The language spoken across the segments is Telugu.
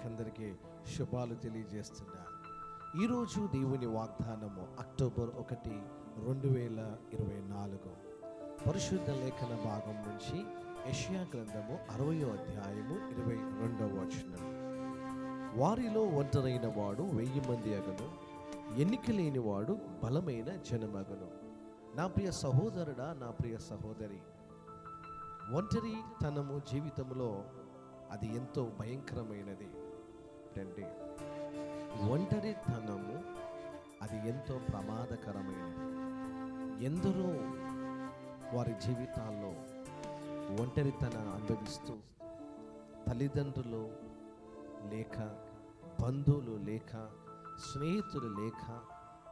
మీకందరికీ శుభాలు తెలియజేస్తున్నాను. ఈరోజు దేవుని వాగ్దానము అక్టోబర్ ఒకటి రెండు వేల ఇరవై నాలుగు. పరిశుద్ధ లేఖన భాగం నుంచి యెషయా గ్రంథము అరవయో అధ్యాయము ఇరవై రెండవ వచనం. వారిలో ఒంటరైన వాడు వెయ్యి మంది అగను. ఎన్నిక లేని వాడు బలమైన జనమగను. నా ప్రియ సహోదరుడా నా ప్రియ సహోదరి ఒంటరి తనము జీవితంలో అది ఎంతో భయంకరమైనది. అంటే ఒంటరితనము అది ఎంతో ప్రమాదకరమైనది. ఎందరో వారి జీవితాల్లో ఒంటరితనం అనుభవిస్తూ తల్లిదండ్రులు లేక బంధువులు లేక స్నేహితులు లేక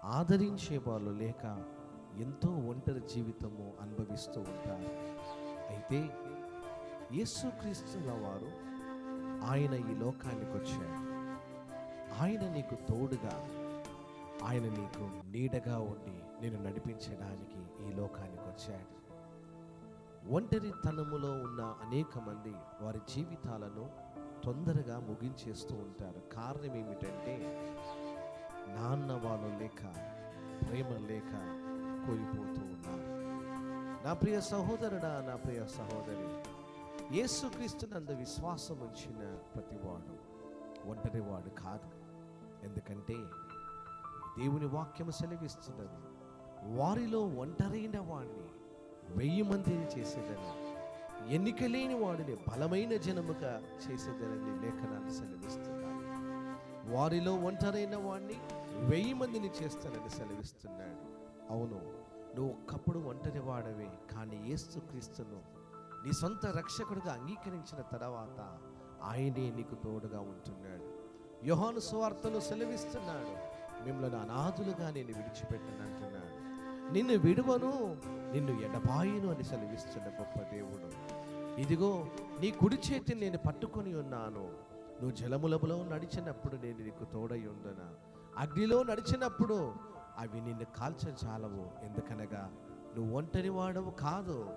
ఆదరించే వాళ్ళు లేక ఎంతో ఒంటరి జీవితము అనుభవిస్తూ ఉంటారు. అయితే యేసుక్రీస్తుల వారు ఆయన ఈ లోకానికి వచ్చాడు ఆయన నీకు తోడుగా ఆయన నీకు నీడగా ఉండి నేను నడిపించడానికి ఈ లోకానికి వచ్చాడు. ఒంటరితనములో ఉన్న అనేక మంది వారి జీవితాలను తొందరగా ముగించేస్తూ ఉంటారు. కారణం ఏమిటంటే నాన్న వాళ్ళు లేక ప్రేమ లేక కోల్పోతూ ఉన్నారు. నా ప్రియ సహోదరుడా నా ప్రియ సహోదరి యేసుక్రీస్తునందు విశ్వాసం ఉంచిన ప్రతివాడు ఒంటరివాడు కాదు. ఎందుకంటే దేవుని వాక్యము సెలవిస్తున్నది వారిలో ఒంటరైన వాడిని వెయ్యి మందిని చేసేదని ఎన్నిక లేని వాడిని బలమైన జనముగా చేసేదనని లేఖనాన్ని సెలవిస్తున్నాడు వారిలో ఒంటరైన వాడిని వెయ్యి మందిని చేస్తానని సెలవిస్తున్నాడు. అవును నువ్వు ఒక్కప్పుడు ఒంటరి వాడవే కానీ ఏస్తు క్రీస్తును నీ సొంత రక్షకుడిగా అంగీకరించిన తర్వాత ఆయనే నీకు తోడుగా ఉంటున్నాడు. యోహాను స్వార్థలు సెలవిస్తున్నాడు మిమ్మల్ని అనాథులుగా నేను విడిచిపెట్టనంటున్నాడు నిన్ను విడువను నిన్ను ఎడబాయిను అని సెలవిస్తున్న గొప్ప దేవుడు. ఇదిగో నీ కుడి చేతిని నేను పట్టుకొని ఉన్నాను. నువ్వు జలములములో నడిచినప్పుడు నేను నీకు తోడై ఉండనా? అగ్నిలో నడిచినప్పుడు అవి నిన్ను కాల్చజాలవు. ఎందుకనగా నువ్వు ఒంటరి వాడవు కాదు.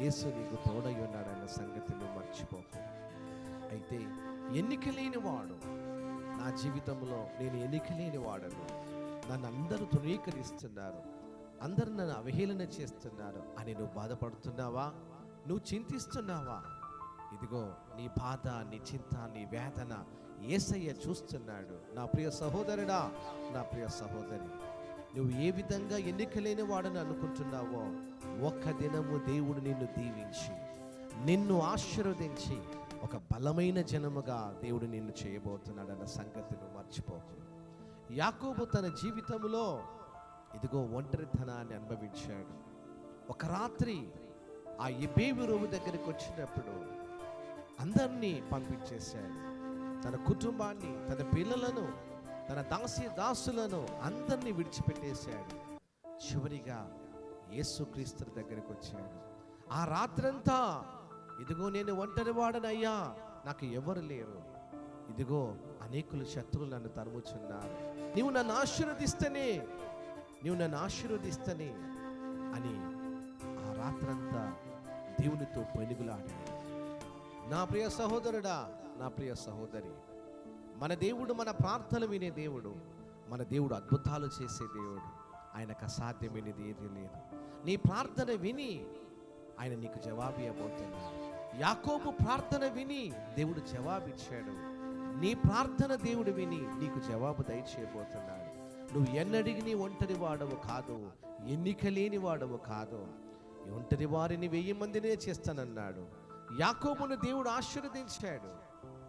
యేసు నీకు తోడై ఉన్నాడన్న సంగతి నువ్వు మర్చిపోకు. అయితే ఎన్నిక లేనివాడు నా జీవితంలో నేను ఎన్నిక లేనివాడను. నన్ను అందరూ తృణీకరిస్తున్నారు. అందరూ నన్ను అవహేళన చేస్తున్నారు. అని నువ్వు బాధపడుతున్నావా? నువ్వు చింతిస్తున్నావా? ఇదిగో నీ బాధ నీ చింత నీ వేదన ఏసయ్య చూస్తున్నాడు. నా ప్రియ సహోదరుడా నా ప్రియ సహోదరి నువ్వు ఏ విధంగా ఎన్నిక లేని వాడని అనుకుంటున్నావో ఒక్క దినము దేవుడు నిన్ను దీవించి నిన్ను ఆశీర్వదించి ఒక బలమైన జనముగా దేవుడు నిన్ను చేయబోతున్నాడు అన్న సంగతిని మర్చిపోకు. యాకోబు తన జీవితంలో ఇదిగో ఒంటరితనాన్ని అనుభవించాడు. ఒక రాత్రి ఆ ఎబేవి రోగు దగ్గరికి వచ్చినప్పుడు అందరినీ పంపించేశాడు. తన కుటుంబాన్ని తన పిల్లలను తన దాసి దాసులను అందరినీ విడిచిపెట్టేశాడు. చివరిగా యేసుక్రీస్తు దగ్గరికి వచ్చాడు. ఆ రాత్రంతా ఇదిగో నేను ఒంటరి వాడనయ్యా. నాకు ఎవరు లేరు. ఇదిగో అనేకులు శత్రువులు నన్ను తరుముచున్నారు. నీవు నన్ను ఆశీర్వదిస్తేనే నీవు నన్ను ఆశీర్వదిస్తేనే అని ఆ రాత్రంతా దేవునితో పెనుగులాడాడు నా ప్రియ సహోదరుడా నా ప్రియ సహోదరి మన దేవుడు మన ప్రార్థనలు వినే దేవుడు మన దేవుడు అద్భుతాలు చేసే దేవుడు ఆయనకు అసాధ్యమైనది ఏది లేదు. నీ ప్రార్థన విని ఆయన నీకు జవాబు ఇవ్వబోతున్నాడు. యాకోబు ప్రార్థన విని దేవుడు జవాబిచ్చాడు. నీ ప్రార్థన దేవుడు విని నీకు జవాబు దయచేయబోతున్నాడు. నువ్వు ఎన్నడిగి నీ ఒంటరి వాడవు కాదు ఎన్నిక లేని వాడవు కాదు. ఒంటరి వారిని వెయ్యి మందినే చేస్తానన్నాడు. యాకోబును దేవుడు ఆశీర్వదించాడు.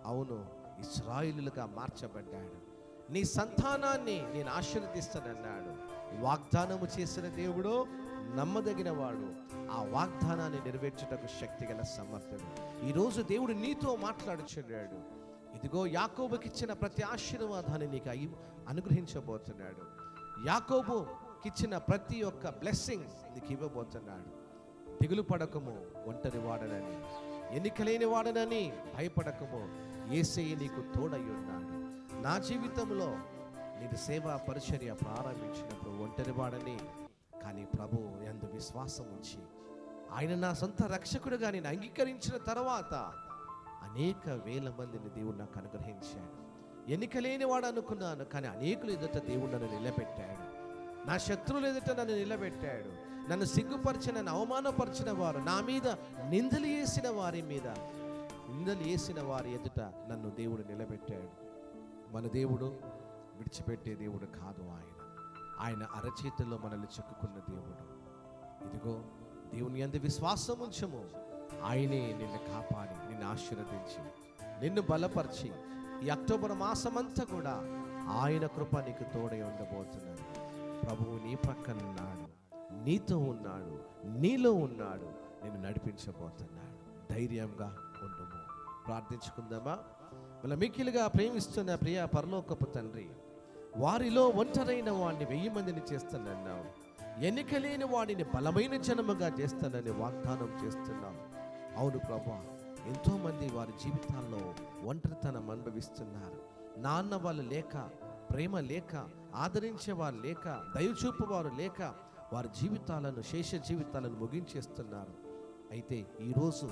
అవును ఇస్రాయిలుగా మార్చబడ్డాడు. నీ సంతానాన్ని నేను ఆశీర్వదిస్తానన్నాడు. వాగ్దానము చేసిన దేవుడు నమ్మదగిన వాడు ఆ వాగ్దానాన్ని నెరవేర్చుటకు శక్తి గల సమర్థుడు ఈరోజు దేవుడు నీతో మాట్లాడుచున్నాడు. ఇదిగో యాకోబుకిచ్చిన ప్రతి ఆశీర్వాదాన్ని నీకు అయి అనుగ్రహించబోతున్నాడు. యాకోబుకిచ్చిన ప్రతి ఒక్క బ్లెస్సింగ్ నీకు ఇవ్వబోతున్నాడు. దిగులు పడకము ఒంటరి వాడనని ఎన్నికలేని వాడనని భయపడకము. ఏసయ్య నీకు తోడై ఉన్నాడు. నా జీవితంలో నేను సేవా పరిచర్య ప్రారంభించినప్పుడు ఒంటరి వాడని కానీ ప్రభు ఎందు విశ్వాసం ఉంచి ఆయన నా సొంత రక్షకుడుగా నేను అంగీకరించిన తర్వాత అనేక వేల మందిని దేవుడు నాకు అనుగ్రహించాడు. ఎన్నికలేని వాడు అనుకున్నాను కానీ అనేకులు ఎదుట దేవుడు నన్ను నిలబెట్టాడు. నా శత్రువులు ఎదుట నన్ను నిలబెట్టాడు. నన్ను సిగ్గుపరిచిన నన్ను అవమానపరిచిన వారు నా మీద నిందలు వేసిన వారి మీద నిందలు వేసిన వారి ఎదుట నన్ను దేవుడు నిలబెట్టాడు. మన దేవుడు విడిచిపెట్టే దేవుడు కాదు ఆయన. ఆయన అరచేతుల్లో మనల్ని చెక్కుకున్న దేవుడు. ఇదిగో దేవుని అందు విశ్వాసం ఉంచము. ఆయనే నిన్ను కాపాడి నిన్ను ఆశీర్వదించి నిన్ను బలపరిచి ఈ అక్టోబర్ మాసమంతా కూడా ఆయన కృప నీకు తోడై ఉండబోతున్నాడు. ప్రభువు నీ పక్కన ఉన్నాడు నీతో ఉన్నాడు నీలో ఉన్నాడు నేను నడిపించబోతున్నాడు. ధైర్యంగా ఉండుము. ప్రార్థించుకుందామా? మళ్ళీ మిక్కిలుగా ప్రేమిస్తున్న ప్రియ పరలోకపు తండ్రి వారిలో ఒంటరైన వాడిని వెయ్యి మందిని చేస్తానన్నావు. ఎన్నిక లేని వాడిని బలమైన జనముగా చేస్తానని వాగ్దానం చేస్తున్నావు. అవును ప్రభా ఎంతోమంది వారి జీవితాల్లో ఒంటరితనం అనుభవిస్తున్నారు. నాన్న వాళ్ళు లేక ప్రేమ లేక ఆదరించే వారు లేక దయచూపు వారు లేక వారి జీవితాలను శేష జీవితాలను ముగించేస్తున్నారు. అయితే ఈరోజు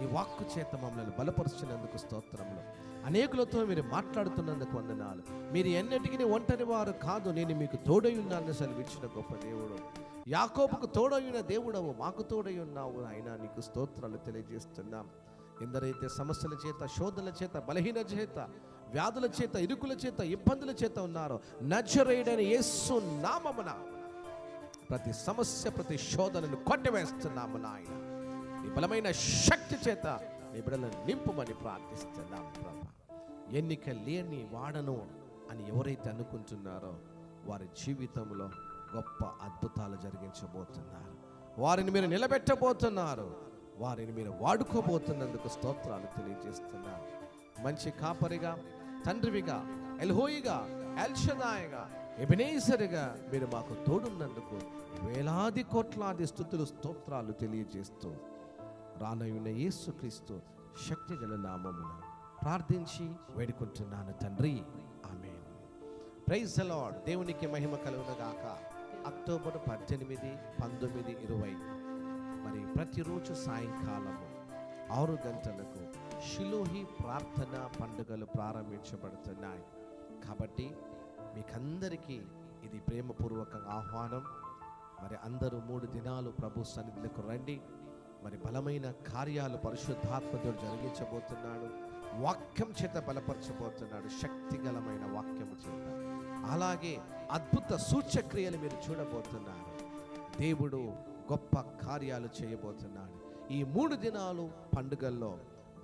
నీ వాక్కు చేత మమ్మల్ని బలపరుచినందుకు స్తోత్రంలో అనేకులతో మీరు మాట్లాడుతున్నందుకు వందనాలు. మీరు ఎన్నటికీ ఒంటరి వారు కాదు. నేను మీకు తోడై ఉన్నానని సెలవిచ్చిన గొప్ప దేవుడు. యాకోబుకు తోడైన దేవుడవు. మాకు తోడై ఉన్నావు. ఆయన నీకు స్తోత్రాలు తెలియజేస్తున్నాం. ఎందరైతే సమస్యల చేత శోధనల చేత బలహీన చేత వ్యాధుల చేత ఇరుకుల చేత ఇబ్బందుల చేత ఉన్నారో నజరేడని యేసు నామమున ప్రతి సమస్య ప్రతి శోధనను కొట్టివేస్తున్నాము నాయన. నీ బలమైన శక్తి చేత నీ బిడ్డలను నింపుమని ప్రార్థిస్తున్నాం ప్రభా. ఎన్నిక లేని వాడను అని ఎవరైతే అనుకుంటున్నారో వారి జీవితంలో గొప్ప అద్భుతాలు జరిగించబోతున్నారు. వారిని మీరు నిలబెట్టబోతున్నారు. వారిని మీరు వాడుకోబోతున్నందుకు స్తోత్రాలు తెలియజేస్తున్నారు మంచి కాపరిగా తండ్రివిగా ఎల్హోయిగా ఎల్షదాయగా ఎబినేసరిగా మీరు మాకు తోడున్నందుకు వేలాది కోట్లాది స్థుతులు స్తోత్రాలు తెలియజేస్తూ రానయున్న యేసుక్రీస్తు శక్తి గల నామమున ప్రార్థించి వేడుకుంటున్నాను తండ్రి. ఆమె ప్రైజ్ అలాడ్ దేవునికి మహిమ కలుగునగాక అక్టోబర్ పద్దెనిమిది పంతొమ్మిది ఇరవై. మరి ప్రతిరోజు సాయంకాలము ఆరు గంటలకు షిలోహి ప్రార్థన పండుగలు ప్రారంభించబడుతున్నాయి. కాబట్టి మీకందరికీ ఇది ప్రేమపూర్వక ఆహ్వానం. మరి అందరూ మూడు దినాలు ప్రభు సన్నిధులకు రండి. మరి బలమైన కార్యాలు పరిశుద్ధాత్మతుడు జరిగించబోతున్నాడు. వాక్యం చేత బలపరచబోతున్నాడు. శక్తిగలమైన వాక్యము చేత. అలాగే అద్భుత సూచక్రియలు మీరు చూడబోతున్నారు. దేవుడు గొప్ప కార్యాలు చేయబోతున్నాడు. ఈ మూడు దినాలు పండుగల్లో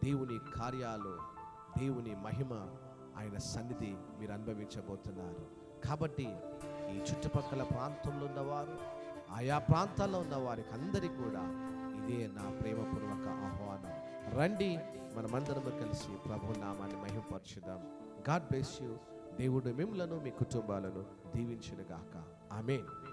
దేవుని కార్యాలు దేవుని మహిమ ఆయన సన్నిధి మీరు అనుభవించబోతున్నారు. కాబట్టి ఈ చుట్టుపక్కల ప్రాంతంలో ఉన్నవారు ఆయా ప్రాంతాల్లో ఉన్న వారికి అందరికీ కూడా ఇదే నా ప్రేమపూర్వక ఆహ్వానం. రండి మనమందరము కలిసి ప్రభు నామాన్ని మహిమపరచుదాం. God bless you. దేవుడు మిమ్మలను మీ కుటుంబాలను దీవించునుగాక. ఆమెన్.